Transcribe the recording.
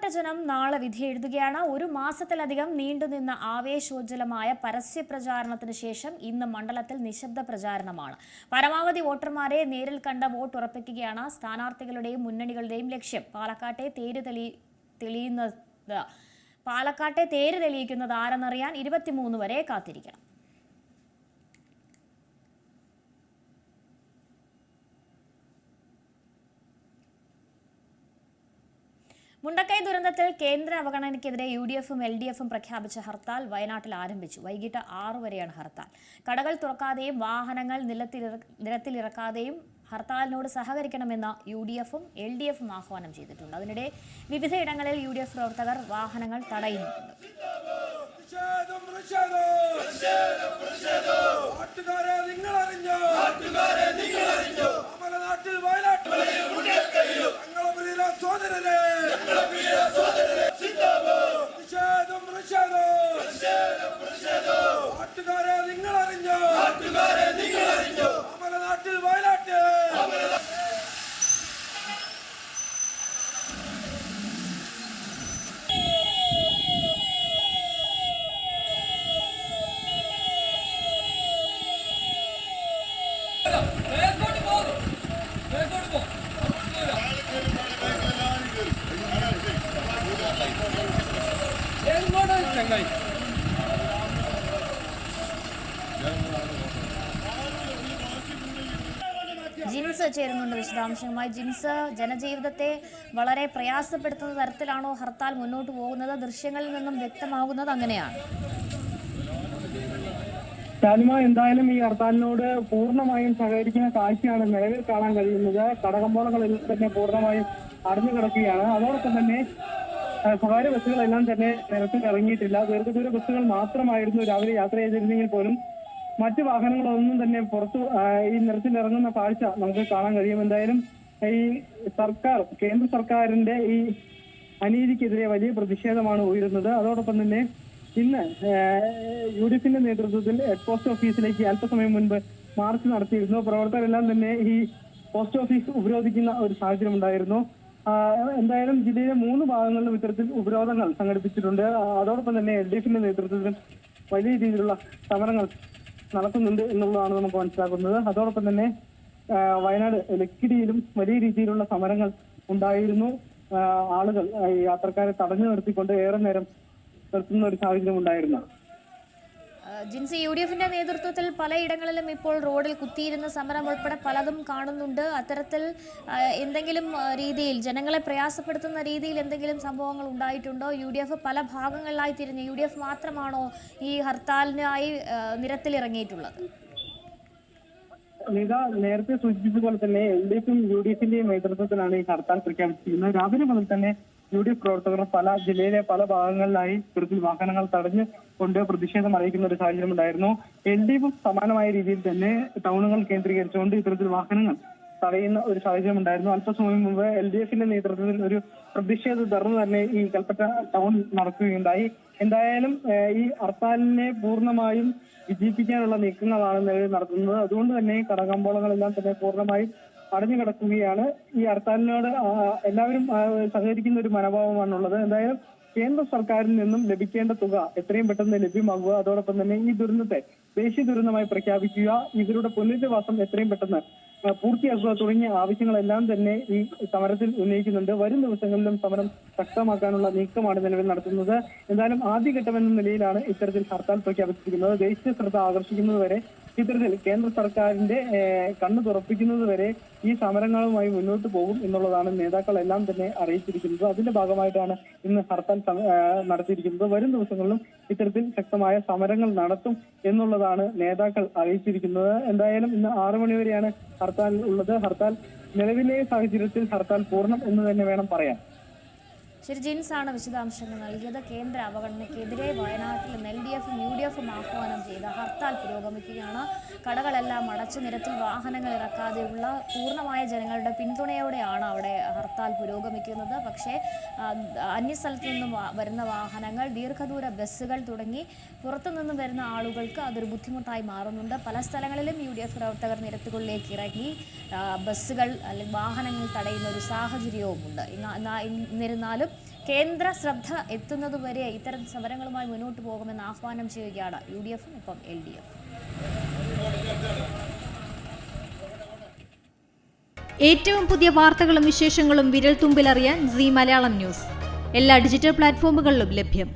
പാവപ്പെട്ട ജനം നാളെ വിധി എഴുതുകയാണ്. ഒരു മാസത്തിലധികം നീണ്ടുനിന്ന ആവേശോജ്ജലമായ പരസ്യ പ്രചാരണത്തിന് ശേഷം ഇന്ന് മണ്ഡലത്തിൽ നിശബ്ദ പ്രചാരണമാണ്. പരമാവധി വോട്ടർമാരെ നേരിൽ കണ്ട വോട്ട് ഉറപ്പിക്കുകയാണ് സ്ഥാനാർത്ഥികളുടെയും മുന്നണികളുടെയും ലക്ഷ്യം. പാലക്കാട്ടെ തേര് തെളി തെളിയുന്നത് പാലക്കാട്ടെ തേര് തെളിയിക്കുന്നത് ആരെന്നറിയാൻ ഇരുപത്തിമൂന്ന് വരെ കാത്തിരിക്കണം. മുണ്ടക്കൈ ദുരന്തത്തിൽ കേന്ദ്ര അവഗണനയ്ക്കെതിരെ യു ഡി എഫും എൽ ഡി എഫും പ്രഖ്യാപിച്ച ഹർത്താൽ വയനാട്ടിൽ ആരംഭിച്ചു. വൈകിട്ട് ആറു വരെയാണ് ഹർത്താൽ. കടകൾ തുറക്കാതെയും വാഹനങ്ങൾ നിലത്തിലിറ- നിരത്തിലിറക്കാതെയും ഹർത്താലിനോട് സഹകരിക്കണമെന്ന് യു ഡി എഫും എൽ ഡി എഫും ആഹ്വാനം ചെയ്തിട്ടുണ്ട്. അതിനിടെ വിവിധയിടങ്ങളിൽ യു ഡി എഫ് പ്രവർത്തകർ വാഹനങ്ങൾ തടയുന്നുണ്ട്. പ്രതിഷേധം ജിൻസ് ചേരുന്നുണ്ട് വിശദാംശങ്ങളുമായി. ജിംസ് ജനജീവിതത്തെ വളരെ പ്രയാസപ്പെടുത്തുന്ന തരത്തിലാണോ ഹർത്താൽ മുന്നോട്ട് പോകുന്നത്? ദൃശ്യങ്ങളിൽ നിന്നും വ്യക്തമാകുന്നത് അങ്ങനെയാണ്. ശാലിമ എന്തായാലും ഈ ഹർത്താലിനോട് പൂർണമായും സഹകരിക്കുന്ന കാഴ്ചയാണ് നിലവിൽ കാണാൻ കഴിയുന്നത്. കടകമ്പോളങ്ങളെല്ലാം തന്നെ പൂർണമായും അടഞ്ഞു കിടക്കുകയാണ് അതോടൊപ്പം തന്നെ സ്വകാര്യ ബസ്സുകളെല്ലാം തന്നെ നിരത്തിൽ ഇറങ്ങിയിട്ടില്ല ദീർഘദൂര ബസ്സുകൾ മാത്രമായിരുന്നു രാവിലെ യാത്ര ചെയ്തിരുന്നെങ്കിൽ പോലും മറ്റു വാഹനങ്ങളൊന്നും തന്നെ പുറത്തു ഈ നിരത്തിൽ ഇറങ്ങുന്ന കാഴ്ച നമുക്ക് കാണാൻ കഴിയും. എന്തായാലും ഈ സർക്കാർ കേന്ദ്ര സർക്കാരിന്റെ ഈ അനീതിക്കെതിരെ വലിയ പ്രതിഷേധമാണ് ഉയരുന്നത്. അതോടൊപ്പം തന്നെ ഇന്ന് യു ഡി എഫിന്റെ നേതൃത്വത്തിൽ ഹെഡ് പോസ്റ്റ് ഓഫീസിലേക്ക് അല്പസമയം മുൻപ് മാർച്ച് നടത്തിയിരുന്നു. പ്രവർത്തകരെല്ലാം തന്നെ ഈ പോസ്റ്റ് ഓഫീസ് ഉപരോധിക്കുന്ന ഒരു സാഹചര്യം ഉണ്ടായിരുന്നു എന്തായാലും ജില്ലയിലെ മൂന്ന് ഭാഗങ്ങളിലും ഇത്തരത്തിൽ ഉപരോധങ്ങൾ സംഘടിപ്പിച്ചിട്ടുണ്ട്. അതോടൊപ്പം തന്നെ എൽ ഡി എഫിന്റെ നേതൃത്വത്തിൽ വലിയ രീതിയിലുള്ള സമരങ്ങൾ നടക്കുന്നുണ്ട് എന്നുള്ളതാണ് നമുക്ക് മനസ്സിലാക്കുന്നത്. അതോടൊപ്പം തന്നെ വയനാട് ലക്കിടിയിലും വലിയ രീതിയിലുള്ള സമരങ്ങൾ ഉണ്ടായിരുന്നു. ആളുകൾ യാത്രക്കാരെ തടഞ്ഞു നിർത്തിക്കൊണ്ട് ഏറെ നേരം നിർത്തുന്ന ഒരു സാഹചര്യം ഉണ്ടായിരുന്നു ജിൻസി യു ഡി എഫിന്റെ നേതൃത്വത്തിൽ പലയിടങ്ങളിലും ഇപ്പോൾ റോഡിൽ കുത്തിയിരുന്ന സമരം ഉൾപ്പെടെ പലതും കാണുന്നുണ്ട്. അത്തരത്തിൽ എന്തെങ്കിലും രീതിയിൽ ജനങ്ങളെ പ്രയാസപ്പെടുത്തുന്ന രീതിയിൽ എന്തെങ്കിലും സംഭവങ്ങൾ ഉണ്ടായിട്ടുണ്ടോ? യു ഡി എഫ് പല ഭാഗങ്ങളിലായി തിരിഞ്ഞു. യു ഡി എഫ് മാത്രമാണോ ഈ ഹർത്താലിനായി നിരത്തിലിറങ്ങിയിട്ടുള്ളത്? നിത നേരത്തെ സൂചിപ്പിച്ചതുപോലെ തന്നെ എൽ ഡി എഫും യു ഡി എഫിന്റെയും നേതൃത്വത്തിലാണ് ഈ ഹർത്താൽ പ്രഖ്യാപിച്ചിരിക്കുന്നത്. രാവിലെ മുതൽ തന്നെ യു ഡി എഫ് പ്രവർത്തകർ പല ജില്ലയിലെ പല ഭാഗങ്ങളിലായി ഇത്തരത്തിൽ വാഹനങ്ങൾ തടഞ്ഞ് കൊണ്ട് പ്രതിഷേധം അറിയിക്കുന്ന ഒരു സാഹചര്യം ഉണ്ടായിരുന്നു. എൽ ഡി എഫും സമാനമായ രീതിയിൽ തന്നെ ടൗണുകൾ കേന്ദ്രീകരിച്ചുകൊണ്ട് ഇത്തരത്തിൽ വാഹനങ്ങൾ തടയുന്ന ഒരു സാഹചര്യം ഉണ്ടായിരുന്നു. അല്പസമയം മുമ്പ് എൽ ഡി എഫിന്റെ നേതൃത്വത്തിൽ ഒരു പ്രതിഷേധ ധർമ്മ തന്നെ ഈ കൽപ്പറ്റ ടൗൺ നടക്കുകയുണ്ടായി. എന്തായാലും ഈ ഹർത്താലിനെ പൂർണമായും വിജയിപ്പിക്കാനുള്ള നീക്കങ്ങളാണ് നിലവിൽ നടത്തുന്നത്. അതുകൊണ്ട് തന്നെ കടകമ്പോളങ്ങളെല്ലാം തന്നെ പൂർണമായും അടഞ്ഞു കിടക്കുകയാണ്. ഈ ഹർത്താലിനോട് എല്ലാവരും സഹകരിക്കുന്ന ഒരു മനോഭാവമാണുള്ളത്. എന്തായാലും കേന്ദ്ര സർക്കാരിൽ നിന്നും ലഭിക്കേണ്ട തുക എത്രയും പെട്ടെന്ന് ലഭ്യമാകുക അതോടൊപ്പം തന്നെ ഈ ദുരന്തത്തെ ദേശീയ ദുരന്തമായി പ്രഖ്യാപിക്കുക ഇവരുടെ പുനരധിവാസം എത്രയും പെട്ടെന്ന് പൂർത്തിയാക്കുക തുടങ്ങിയ ആവശ്യങ്ങളെല്ലാം തന്നെ ഈ സമരത്തിൽ ഉന്നയിക്കുന്നുണ്ട്. വരും ദിവസങ്ങളിലും സമരം ശക്തമാക്കാനുള്ള നീക്കമാണ് നിലവിൽ നടത്തുന്നത്. എന്തായാലും ആദ്യഘട്ടം എന്ന നിലയിലാണ് ഇത്തരത്തിൽ ഹർത്താൽ പ്രഖ്യാപിച്ചിരിക്കുന്നത് ദേശീയ ശ്രദ്ധ ആകർഷിക്കുന്നതുവരെ ഇത്തരത്തിൽ കേന്ദ്ര സർക്കാരിന്റെ കണ്ണു തുറപ്പിക്കുന്നത് വരെ ഈ സമരങ്ങളുമായി മുന്നോട്ട് പോകും എന്നുള്ളതാണ് നേതാക്കളെല്ലാം തന്നെ അറിയിച്ചിരിക്കുന്നത്. അതിന്റെ ഭാഗമായിട്ടാണ് ഇന്ന് ഹർത്താൽ നടത്തിയിരിക്കുന്നത്. വരും ദിവസങ്ങളിലും ഇത്തരത്തിൽ ശക്തമായ സമരങ്ങൾ നടത്തും എന്നുള്ളതാണ് നേതാക്കൾ അറിയിച്ചിരിക്കുന്നത്. എന്തായാലും ഇന്ന് ആറു മണിവരെയാണ് ഹർത്താൽ ഉള്ളത്. ഹർത്താൽ നിലവിലെ സാഹചര്യത്തിൽ ഹർത്താൽ പൂർണം എന്ന് തന്നെ വേണം പറയാൻ. ശരി ജിൻസ് ആണ് വിശദാംശങ്ങൾ നൽകിയത്. കേന്ദ്ര അവഗണനയ്ക്കെതിരെ വയനാട്ടിൽ എൽ ഡി എഫും യു ഡി എഫും ആഹ്വാനം ചെയ്ത ഹർത്താൽ പുരോഗമിക്കുകയാണ്. കടകളെല്ലാം അടച്ചു നിരത്തിൽ വാഹനങ്ങൾ ഇറക്കാതെയുള്ള പൂർണമായ ജനങ്ങളുടെ പിന്തുണയോടെയാണ് അവിടെ ഹർത്താൽ പുരോഗമിക്കുന്നത്. പക്ഷേ അന്യസ്ഥലത്തു നിന്നും വരുന്ന വാഹനങ്ങൾ ദീർഘദൂര ബസ്സുകൾ തുടങ്ങി പുറത്തു നിന്നും വരുന്ന ആളുകൾക്ക് അതൊരു ബുദ്ധിമുട്ടായി മാറുന്നുണ്ട്. പല സ്ഥലങ്ങളിലും യു ഡി എഫ് പ്രവർത്തകർ നിരത്തുകളിലേക്ക് ഇറങ്ങി ബസ്സുകൾ അല്ലെങ്കിൽ വാഹനങ്ങൾ തടയുന്ന ഒരു സാഹചര്യവുമുണ്ട്. എന്നിരുന്നാലും കേന്ദ്ര ശ്രദ്ധ എത്തുന്നതുവരെ ഇത്തരം സമരങ്ങളുമായി മുന്നോട്ട് പോകുമെന്ന് ആഹ്വാനം ചെയ്യുകയാണ് യു ഡി എഫും ഒപ്പം എൽ ഡി എഫ് ഏറ്റവും പുതിയ വാർത്തകളും വിശേഷങ്ങളും വിരൽ തുമ്പിലറിയാൻ സി മലയാളം ന്യൂസ്. എല്ലാ ഡിജിറ്റൽ പ്ലാറ്റ്ഫോമുകളിലും ലഭ്യം.